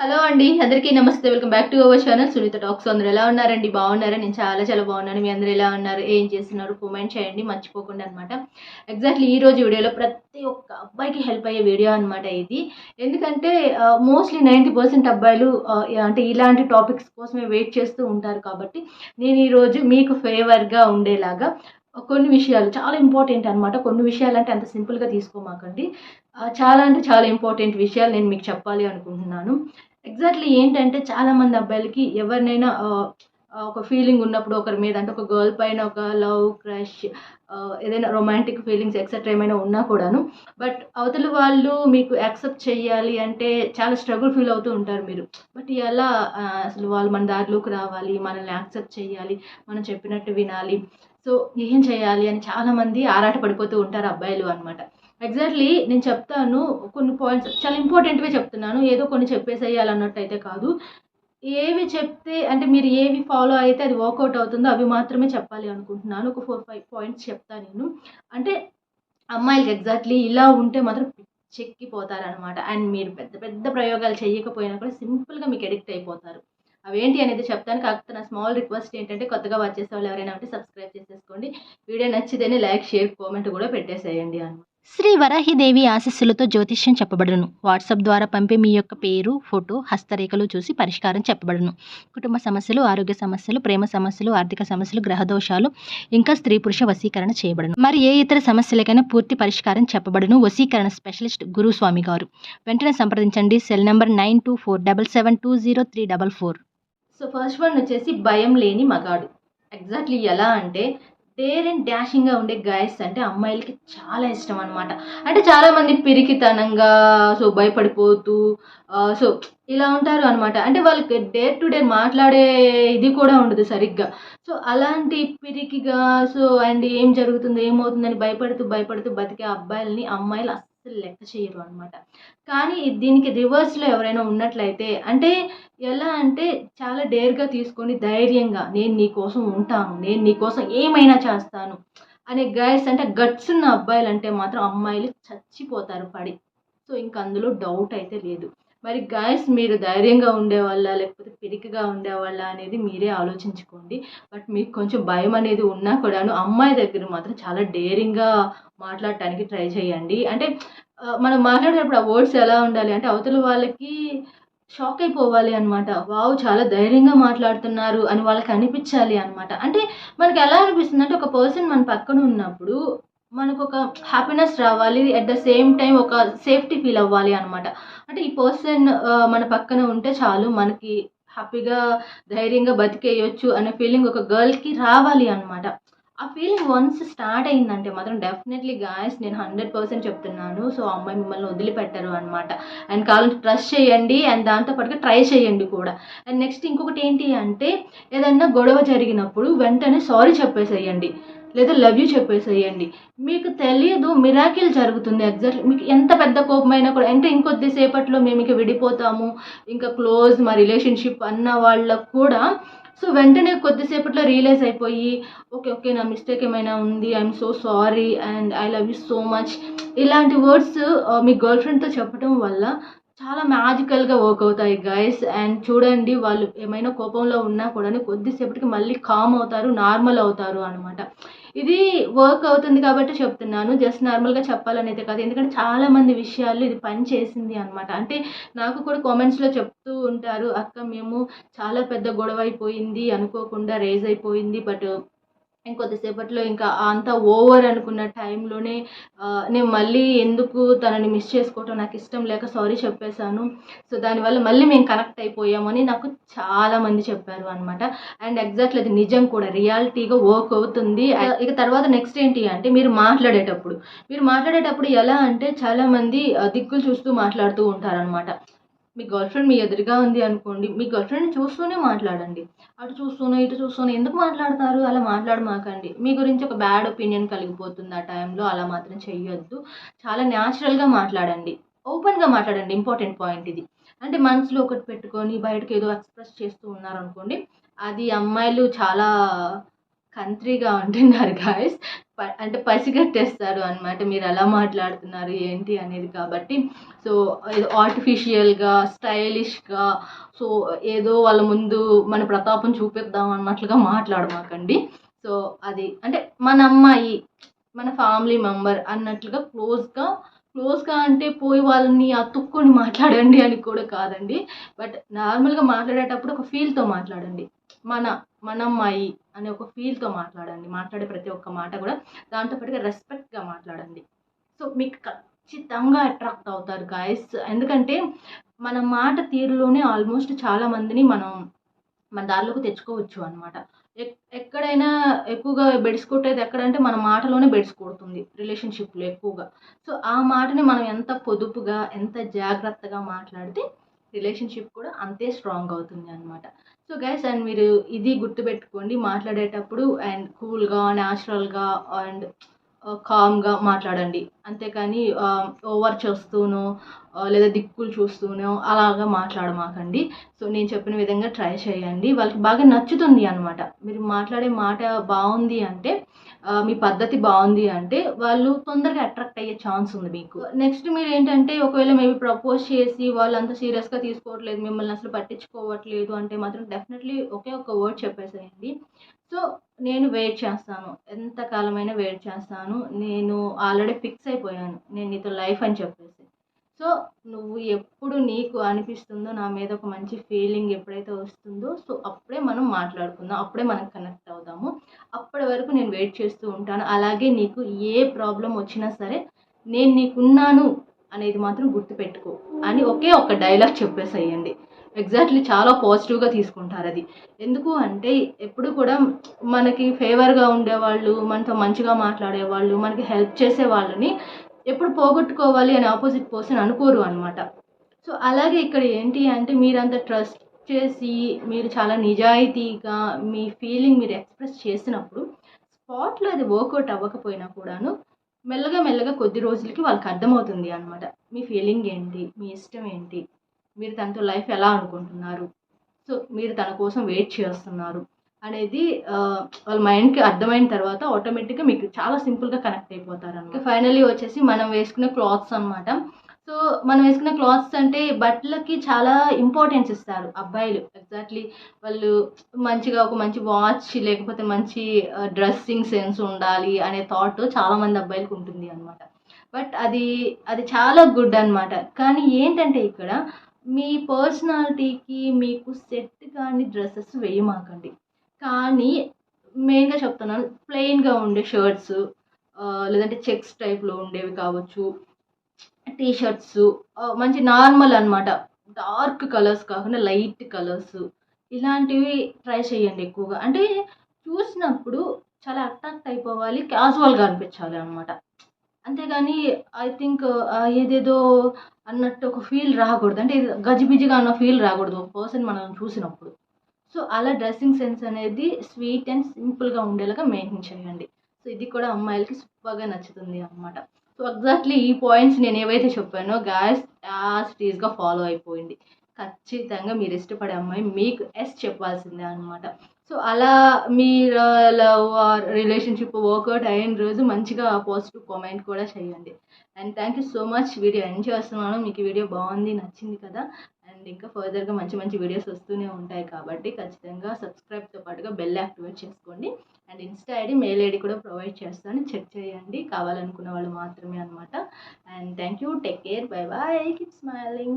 Hello అండి అందరికీ నమస్తే. Welcome back to our channel Sunitha talks అందరూ ఎలా ఉన్నారండి? బాగున్నారా? నేను చాలా చాలా బాగున్నాను. మీ అందరూ ఎలా ఉన్నారు? ఏం చేస్తున్నారు? కామెంట్ చేయండి. మర్చిపోకుండా అనమాట ఎగ్జాక్ట్లీ ఈ రోజు వీడియోలో ప్రతి ఒక్క అబ్బాయికి హెల్ప్ అయ్యే వీడియో అనమాట ఇది. ఎందుకంటే మోస్ట్లీ నైంటీ పర్సెంట్ అబ్బాయిలు అంటే ఇలాంటి టాపిక్స్ కోసమే వెయిట్ చేస్తూ ఉంటారు కాబట్టి నేను ఈరోజు మీకు ఫేవర్గా ఉండేలాగా కొన్ని విషయాలు చాలా ఇంపార్టెంట్ అనమాట కొన్ని విషయాలు అంటే అంత సింపుల్గా తీసుకోమాకండి. చాలా అంటే చాలా ఇంపార్టెంట్ విషయాలు నేను మీకు చెప్పాలి అనుకుంటున్నాను. ఎగ్జాక్ట్లీ ఏంటంటే చాలా మంది అబ్బాయిలకి ఎవరినైనా ఒక ఫీలింగ్ ఉన్నప్పుడు ఒకరి మీద అంటే ఒక గర్ల్ పైన ఒక లవ్ క్రష్ ఏదైనా రొమాంటిక్ ఫీలింగ్స్ ఎక్సెట్రా ఏమైనా ఉన్నా కూడాను. బట్ అవతల వాళ్ళు మీకు యాక్సెప్ట్ చేయాలి అంటే చాలా స్ట్రగుల్ ఫీల్ అవుతూ ఉంటారు మీరు. బట్ ఎలా అసలు వాళ్ళు మన దారిలోకి రావాలి మనల్ని యాక్సెప్ట్ చేయాలి మనం చెప్పినట్టు వినాలి. సో ఏం చేయాలి అని చాలామంది ఆరాట పడిపోతూ ఉంటారు అబ్బాయిలు అనమాట ఎగ్జాక్ట్లీ నేను చెప్తాను. కొన్ని పాయింట్స్ చాలా ఇంపార్టెంట్వే చెప్తున్నాను. ఏదో కొన్ని చెప్పేసేయాలన్నట్టు అయితే కాదు. ఏవి చెప్తే అంటే మీరు ఏవి ఫాలో అయితే అది వర్కౌట్ అవుతుందో అవి మాత్రమే చెప్పాలి అనుకుంటున్నాను. ఒక ఫోర్ ఫైవ్ పాయింట్స్ చెప్తాను నేను. అంటే అమ్మాయిలకి ఎగ్జాక్ట్లీ ఇలా ఉంటే మాత్రం చెక్కిపోతారనమాట అండ్ మీరు పెద్ద పెద్ద ప్రయోగాలు చేయకపోయినా కూడా సింపుల్గా మీకు ఎడిక్ట్ అయిపోతారు. అవేంటి అనేది చెప్తాను. కాకపోతే నా స్మాల్ రిక్వెస్ట్ ఏంటంటే కొత్తగా వచ్చేసే వాళ్ళు ఎవరైనా ఉంటే సబ్స్క్రైబ్ చేసేసుకోండి. వీడియో నచ్చితేనే లైక్ షేర్ కామెంట్ కూడా పెట్టేసేయండి అనమాట శ్రీ వరాహిదేవి ఆశస్సులతో జ్యోతిష్యం చెప్పబడును. వాట్సాప్ ద్వారా పంపే మీ యొక్క పేరు ఫోటో హస్తరేఖలు చూసి పరిష్కారం చెప్పబడును. కుటుంబ సమస్యలు ఆరోగ్య సమస్యలు ప్రేమ సమస్యలు ఆర్థిక సమస్యలు గ్రహదోషాలు ఇంకా స్త్రీ పురుష వశీకరణ చేయబడను. మరి ఏ ఇతర సమస్యలకైనా పూర్తి పరిష్కారం చెప్పబడును. వశీకరణ స్పెషలిస్ట్ గురుస్వామి గారు. వెంటనే సంప్రదించండి. Cell number nine two four double seven two zero three double four. So first one వచ్చేసి భయం లేని మగాడు. ఎగ్జాక్ట్లీ ఎలా అంటే డేర్ అండ్ డాషింగ్గా ఉండే గాయస్ అంటే అమ్మాయిలకి చాలా ఇష్టం అనమాట అంటే చాలామంది పిరికితనంగా సో భయపడిపోతూ సో ఇలా ఉంటారు అనమాట అంటే వాళ్ళకి డే టు డే మాట్లాడే ఇది కూడా ఉండదు సరిగ్గా. సో అలాంటి పిరికిగా సో అండ్ ఏం జరుగుతుందో ఏమవుతుందని భయపడుతూ భయపడుతూ బతికే అబ్బాయిలని అమ్మాయిలు అస్సలు లెక్క చేయరు అనమాట కానీ దీనికి రివర్స్లో ఎవరైనా ఉన్నట్లయితే అంటే ఎలా అంటే చాలా డేర్గా తీసుకొని ధైర్యంగా నేను నీ కోసం ఉంటాను నేను నీ కోసం ఏమైనా చేస్తాను అనే గైడ్స్ అంటే గట్స్ ఉన్న అబ్బాయిలు అంటే మాత్రం అమ్మాయిలు చచ్చిపోతారు పడి. సో ఇంక అందులో డౌట్ అయితే లేదు. మరి గాయస్ మీరు ధైర్యంగా ఉండేవాళ్ళ? లేకపోతే పిరికిగా ఉండేవాళ్ళ అనేది మీరే ఆలోచించుకోండి. బట్ మీకు కొంచెం భయం అనేది ఉన్నా కూడాను అమ్మాయి దగ్గర మాత్రం చాలా డేరింగ్గా మాట్లాడటానికి ట్రై చేయండి. అంటే మనం మాట్లాడేటప్పుడు ఆ వర్డ్స్ ఎలా ఉండాలి? అంటే అవతల వాళ్ళకి షాక్ అయిపోవాలి అనమాట వావ్ చాలా ధైర్యంగా మాట్లాడుతున్నారు అని వాళ్ళకి అనిపించాలి అనమాట అంటే మనకి ఎలా అనిపిస్తుంది? అంటే ఒక పర్సన్ మన పక్కన ఉన్నప్పుడు మనకు ఒక హ్యాపీనెస్ రావాలి అట్ ద సేమ్ టైం ఒక సేఫ్టీ ఫీల్ అవ్వాలి అనమాట అంటే ఈ పర్సన్ మన పక్కన ఉంటే చాలు మనకి హ్యాపీగా ధైర్యంగా బతికేయొచ్చు అనే ఫీలింగ్ ఒక గర్ల్కి రావాలి అనమాట ఆ ఫీలింగ్ వన్స్ స్టార్ట్ అయిందంటే మాత్రం డెఫినెట్లీ గాయస్ నేను హండ్రెడ్ పర్సెంట్ చెప్తున్నాను. సో అమ్మాయి మిమ్మల్ని వదిలిపెట్టరు అనమాట అండ్ కావాలంటే ట్రస్ట్ చేయండి అండ్ దాంతోపాటుగా ట్రై చేయండి కూడా. అండ్ నెక్స్ట్ ఇంకొకటి ఏంటి అంటే ఏదన్నా గొడవ జరిగినప్పుడు వెంటనే సారీ చెప్పేసేయండి. లేదా లవ్ యూ చెప్పేసేయండి. మీకు తెలియదు మిరాకిల్ జరుగుతుంది ఎగ్జాక్ట్లీ. మీకు ఎంత పెద్ద కోపమైనా కూడా అంటే ఇంకొద్దిసేపట్లో మేము ఇంకా విడిపోతాము ఇంకా క్లోజ్ మా రిలేషన్షిప్ అన్న వాళ్ళకు కూడా. సో వెంటనే కొద్దిసేపట్లో రియలైజ్ అయిపోయి ఓకే ఓకే నా మిస్టేక్ ఏమైనా ఉంది I'm so sorry and I love you so much. ఇలాంటి వర్డ్స్ మీ గర్ల్ ఫ్రెండ్తో చెప్పడం వల్ల చాలా మ్యాజికల్గా వర్క్ అవుతాయి గైస్ అండ్ చూడండి వాళ్ళు ఏమైనా కోపంలో ఉన్నా కూడా కొద్దిసేపటికి మళ్ళీ కామ్ అవుతారు నార్మల్ అవుతారు అనమాట ఇది వర్క్ అవుతుంది కాబట్టి చెప్తున్నాను. జస్ట్ నార్మల్గా చెప్పాలని అయితే కాదు. ఎందుకంటే చాలామంది విషయాలు ఇది పని చేసింది అనమాట అంటే నాకు కూడా కామెంట్స్లో చెప్తూ ఉంటారు అక్క మేము చాలా పెద్ద గొడవ అయిపోయింది అనుకోకుండా రేజ్ అయిపోయింది బట్ ఇంకొద్దిసేపట్లో ఇంకా అంతా ఓవర్ అనుకున్న టైంలోనే నేను మళ్ళీ ఎందుకు తనని మిస్ చేసుకోవటం నాకు ఇష్టం లేక సారీ చెప్పేశాను. సో దానివల్ల మళ్ళీ మేము కనెక్ట్ అయిపోయామని నాకు చాలామంది చెప్పారు అనమాట అండ్ ఎగ్జాక్ట్లీ అది నిజం కూడా. రియాలిటీగా వర్క్ అవుతుంది. ఇక తర్వాత నెక్స్ట్ ఏంటి అంటే మీరు మాట్లాడేటప్పుడు. మీరు మాట్లాడేటప్పుడు ఎలా అంటే చాలామంది దిక్కులు చూస్తూ మాట్లాడుతూ ఉంటారనమాట మీ గర్ల్ ఫ్రెండ్ మీ ఎదురుగా ఉంది అనుకోండి మీ గర్ల్ ఫ్రెండ్ చూస్తూనే మాట్లాడండి. అటు చూస్తూనే ఇటు చూస్తూనే ఎందుకు మాట్లాడతారు? అలా మాట్లాడమాకండి. మీ గురించి ఒక బ్యాడ్ ఒపీనియన్ కలిగిపోతుంది ఆ టైంలో అలా మాత్రం చెయ్యొద్దు. చాలా న్యాచురల్గా మాట్లాడండి. ఓపెన్గా మాట్లాడండి ఇంపార్టెంట్ పాయింట్ ఇది. అంటే మనసులో ఒకటి పెట్టుకొని బయటకు ఏదో ఎక్స్ప్రెస్ చేస్తూ ఉన్నారనుకోండి అది అమ్మాయిలు చాలా కంట్రీగా ఉంటున్నారు గాయస్ అంటే పసిగట్టేస్తారు అనమాట మీరు ఎలా మాట్లాడుతున్నారు ఏంటి అనేది కాబట్టి. సో ఏదో ఆర్టిఫిషియల్గా స్టైలిష్గా సో ఏదో వాళ్ళ ముందు మన ప్రతాపం చూపిద్దాం అన్నట్లుగా మాట్లాడమాకండి. సో అది అంటే మన అమ్మాయి మన ఫ్యామిలీ మెంబర్ అన్నట్లుగా క్లోజ్గా క్లోజ్గా అంటే పోయి వాళ్ళని అతుక్కొని మాట్లాడండి అని కూడా కాదండి. బట్ నార్మల్గా మాట్లాడేటప్పుడు ఒక ఫీల్తో మాట్లాడండి. మన మనమ్మాయి అనే ఒక ఫీల్తో మాట్లాడండి. మాట్లాడే ప్రతి ఒక్క మాట కూడా దాంతోపాటుగా రెస్పెక్ట్గా మాట్లాడండి. సో మీకు ఖచ్చితంగా అట్రాక్ట్ అవుతారు గాయస్ ఎందుకంటే మన మాట తీరులోనే ఆల్మోస్ట్ చాలా మందిని మనం మన దారిలోకి తెచ్చుకోవచ్చు అనమాట ఎక్కడైనా ఎక్కువగా బెడ్స్ కొట్టేది ఎక్కడంటే మన మాటలోనే బెడ్స్ కొడుతుంది రిలేషన్షిప్లో ఎక్కువగా. సో ఆ మాటని మనం ఎంత పొదుపుగా ఎంత జాగ్రత్తగా మాట్లాడితే రిలేషన్షిప్ కూడా అంతే స్ట్రాంగ్ అవుతుంది అనమాట సో గైస్ అండ్ మీరు ఇది గుర్తుపెట్టుకోండి మాట్లాడేటప్పుడు అండ్ కూల్గా న్యాచురల్గా అండ్ కామ్గా మాట్లాడండి. అంతేకాని ఓవర్ చేస్తూనో లేదా దిక్కులు చూస్తూనో అలాగా మాట్లాడమాకండి. సో నేను చెప్పిన విధంగా ట్రై చేయండి. వాళ్ళకి బాగా నచ్చుతుంది అనమాట మీరు మాట్లాడే మాట బాగుంది అంటే మీ పద్ధతి బాగుంది అంటే వాళ్ళు తొందరగా అట్రాక్ట్ అయ్యే ఛాన్స్ ఉంది మీకు. నెక్స్ట్ మీరు ఏంటంటే ఒకవేళ మేబీ ప్రపోజ్ చేసి వాళ్ళు అంత సీరియస్గా తీసుకోవట్లేదు మిమ్మల్ని అసలు పట్టించుకోవట్లేదు అంటే మాత్రం డెఫినెట్లీ ఒకే ఒక వర్డ్ చెప్పేసేయండి. సో నేను వెయిట్ చేస్తాను. ఎంతకాలమైనా వెయిట్ చేస్తాను. నేను ఆల్రెడీ ఫిక్స్ అయిపోయాను. నేను నీతో లైఫ్ అని చెప్పేసి. సో నువ్వు ఎప్పుడు నీకు అనిపిస్తుందో నా మీద ఒక మంచి ఫీలింగ్ ఎప్పుడైతే వస్తుందో సో అప్పుడే మనం మాట్లాడుకుందాం అప్పుడే మనం కనెక్ట్ అవుదాము. అప్పటి వరకు నేను వెయిట్ చేస్తూ ఉంటాను. అలాగే నీకు ఏ ప్రాబ్లం వచ్చినా సరే నేను నీకున్నాను అనేది మాత్రం గుర్తుపెట్టుకో అని ఒకే ఒక డైలాగ్ చెప్పేసేయండి. ఎగ్జాక్ట్లీ చాలా పాజిటివ్గా తీసుకుంటారు అది. ఎందుకు అంటే ఎప్పుడు కూడా మనకి ఫేవర్గా ఉండేవాళ్ళు మనతో మంచిగా మాట్లాడేవాళ్ళు మనకి హెల్ప్ చేసే వాళ్ళని ఎప్పుడు పోగొట్టుకోవాలి అని ఆపోజిట్ పర్సన్ అనుకోరు అనమాట సో అలాగే ఇక్కడ ఏంటి అంటే మీరంత ట్రస్ట్ చేసి మీరు చాలా నిజాయితీగా మీ ఫీలింగ్ మీరు ఎక్స్ప్రెస్ చేసినప్పుడు స్పాట్లో అది వర్కౌట్ అవ్వకపోయినా కూడాను మెల్లగా మెల్లగా కొద్ది రోజులకి వాళ్ళకి అర్థమవుతుంది అనమాట మీ ఫీలింగ్ ఏంటి? మీ ఇష్టం ఏంటి? మీరు తనతో లైఫ్ ఎలా అనుకుంటున్నారు? సో మీరు తన కోసం వెయిట్ చేస్తున్నారు. అనేది వాళ్ళ మైండ్కి అర్థమైన తర్వాత ఆటోమేటిక్గా మీకు చాలా సింపుల్గా కనెక్ట్ అయిపోతారు అనమాట ఫైనలీ వచ్చేసి మనం వేసుకునే క్లాత్స్ అనమాట సో మనం వేసుకునే క్లాత్స్ అంటే బట్టలకి చాలా ఇంపార్టెన్స్ ఇస్తారు అబ్బాయిలు. ఎగ్జాక్ట్లీ వాళ్ళు మంచిగా ఒక మంచి వాచ్ లేకపోతే మంచి డ్రెస్సింగ్ సెన్స్ ఉండాలి అనే థాట్ చాలామంది అబ్బాయిలకు ఉంటుంది అనమాట బట్ అది అది చాలా గుడ్ అన్నమాట. కానీ ఏంటంటే ఇక్కడ మీ పర్సనాలిటీకి మీకు సెట్ కాని డ్రెస్సెస్ వేయమాకండి. కానీ మెయిన్గా చెప్తున్నాను ప్లెయిన్గా ఉండే షర్ట్స్ లేదంటే చెక్స్ టైప్లో ఉండేవి కావచ్చు టీ షర్ట్స్ మంచి నార్మల్ అనమాట డార్క్ కలర్స్ కాకుండా లైట్ కలర్స్ ఇలాంటివి ట్రై చేయండి ఎక్కువగా. అంటే చూసినప్పుడు చాలా అట్రాక్ట్ అయిపోవాలి క్యాజువల్గా అనిపించాలి అనమాట అంతేగాని ఐ థింక్ ఏదేదో అన్నట్టు ఒక ఫీల్ రాకూడదు. అంటే గజిబిజిగా అన్న ఫీల్ రాకూడదు. ఒక పర్సన్ మనం చూసినప్పుడు. సో అలా డ్రెస్సింగ్ సెన్స్ అనేది స్వీట్ అండ్ సింపుల్గా ఉండేలాగా మెయింటైన్ చేయండి. సో ఇది కూడా అమ్మాయిలకి సూపర్గా నచ్చుతుంది అనమాట సో ఎగ్జాక్ట్లీ ఈ పాయింట్స్ నేను ఏవైతే చెప్పానో గాయస్ యాజ్ టీజ్గా ఫాలో అయిపోయింది. ఖచ్చితంగా మీరు ఇష్టపడే అమ్మాయి మీకు ఎస్ చెప్పాల్సిందే అనమాట సో అలా మీరు లవ్ ఆర్ రిలేషన్షిప్ వర్కౌట్ అయిన రోజు మంచిగా పాజిటివ్ కామెంట్ కూడా చేయండి. And thank you so much. Video enjoy చేస్తున్నాను. మీకు వీడియో బాగుంది నచ్చింది కదా అండ్ ఇంకా ఫర్దర్గా మంచి మంచి వీడియోస్ వస్తూనే ఉంటాయి కాబట్టి ఖచ్చితంగా సబ్స్క్రైబ్తో పాటుగా బెల్ యాక్టివేట్ చేసుకోండి. And insta ID mail ID కూడా ప్రొవైడ్ చేస్తాను. చెక్ చేయండి. కావాలనుకున్న వాళ్ళు మాత్రమే అనమాట and thank you take care. Bye bye keep smiling.